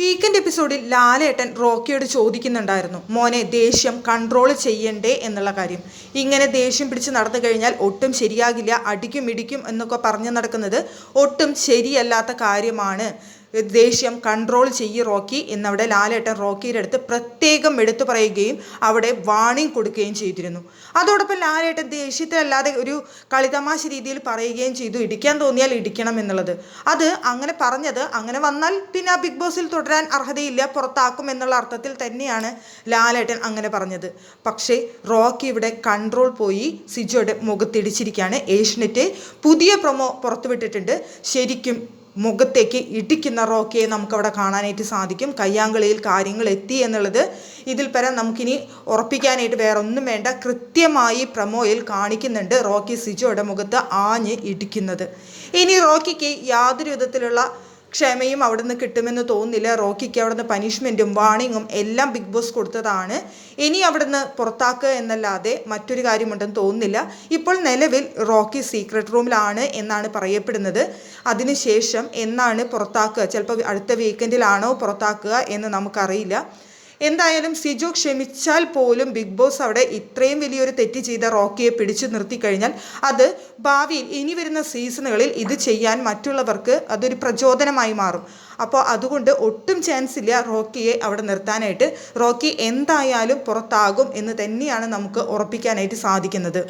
Weekend എപ്പിസോഡിൽ ലാലേട്ടൻ റോക്കിയോട് ചോദിക്കുന്നുണ്ടായിരുന്നു മോനെ ദേഷ്യം കൺട്രോൾ ചെയ്യണ്ടേ? എന്നുള്ള കാര്യം. ഇങ്ങനെ ദേഷ്യം പിടിച്ച് നടന്നു കഴിഞ്ഞാൽ ഒട്ടും ശരിയാകില്ല അടിക്കും ഇടിക്കും എന്നൊക്കെ പറഞ്ഞു നടക്കുന്നത് ഒട്ടും ശരിയല്ലാത്ത കാര്യമാണ്. ദേഷ്യം കൺട്രോൾ ചെയ്യ് റോക്കി എന്നവിടെ ലാലേട്ടൻ റോക്കിയുടെ അടുത്ത് പ്രത്യേകം എടുത്തു പറയുകയും അവിടെ വാണിംഗ് കൊടുക്കുകയും ചെയ്തിരുന്നു. അതോടൊപ്പം ലാലേട്ടൻ ദേഷ്യത്തിലല്ലാതെ ഒരു കളിതമാശ രീതിയിൽ പറയുകയും ചെയ്തു. ഇടിക്കാൻ തോന്നിയാൽ ഇടിക്കണം എന്നുള്ളത്. അത് അങ്ങനെ പറഞ്ഞത് അങ്ങനെ വന്നാൽ പിന്നെ ആ ബിഗ് ബോസിൽ തുടരാൻ അർഹതയില്ല പുറത്താക്കും എന്നുള്ള അർത്ഥത്തിൽ തന്നെയാണ് ലാലേട്ടൻ അങ്ങനെ പറഞ്ഞത്. പക്ഷേ റോക്കി ഇവിടെ കൺട്രോൾ പോയി സിജോയുടെ മുഖത്തിടിച്ചിരിക്കുകയാണ് ഏഷ്യനെറ്റ് പുതിയ പ്രൊമോ പുറത്തുവിട്ടിട്ടുണ്ട്. ശരിക്കും മുഖത്തേക്ക് ഇടിക്കുന്ന റോക്കിയെ നമുക്കവിടെ കാണാനായിട്ട് സാധിക്കും. കയ്യാങ്കളിയിൽ കാര്യങ്ങൾ എത്തി എന്നുള്ളത് ഇതിൽ പരം നമുക്കിനി ഉറപ്പിക്കാനായിട്ട് വേറെ ഒന്നും വേണ്ട. കൃത്യമായി പ്രമോയിൽ കാണിക്കുന്നുണ്ട് റോക്കി സിജോയുടെ മുഖത്ത് ആഞ്ഞ് ഇടിക്കുന്നത്. ഇനി റോക്കിക്ക് യാതൊരു വിധത്തിലുള്ള ക്ഷമയും അവിടെ നിന്ന് കിട്ടുമെന്ന് തോന്നുന്നില്ല. റോക്കിക്ക് അവിടെ നിന്ന് പനിഷ്മെന്റും വാണിങ്ങും എല്ലാം ബിഗ് ബോസ് കൊടുത്തതാണ്. ഇനി അവിടെ നിന്ന് പുറത്താക്കുക എന്നല്ലാതെ മറ്റൊരു കാര്യമുണ്ടെന്ന് തോന്നുന്നില്ല. ഇപ്പോൾ നിലവിൽ റോക്കി സീക്രട്ട് റൂമിലാണ് എന്നാണ് പറയപ്പെടുന്നത്. അതിനുശേഷം എന്നാണ് പുറത്താക്കുക? ചിലപ്പോൾ അടുത്ത വീക്കെൻഡിലാണോ പുറത്താക്കുക എന്ന് നമുക്കറിയില്ല. എന്തായാലും സിജു ക്ഷമിച്ചാൽ പോലും ബിഗ് ബോസ് അവിടെ ഇത്രയും വലിയൊരു തെറ്റ് ചെയ്ത റോക്കിയെ പിടിച്ചു നിർത്തി കഴിഞ്ഞാൽ അത് ഭാവിയിൽ ഇനി വരുന്ന സീസണുകളിൽ ഇത് ചെയ്യാൻ മറ്റുള്ളവർക്ക് അതൊരു പ്രചോദനമായി മാറും. അപ്പോൾ അതുകൊണ്ട് ഒട്ടും ചാൻസ് ഇല്ല റോക്കിയെ അവിടെ നിർത്താനായിട്ട്. റോക്കി എന്തായാലും പുറത്താകും എന്ന് തന്നെയാണ് നമുക്ക് ഉറപ്പിക്കാനായിട്ട് സാധിക്കുന്നത്.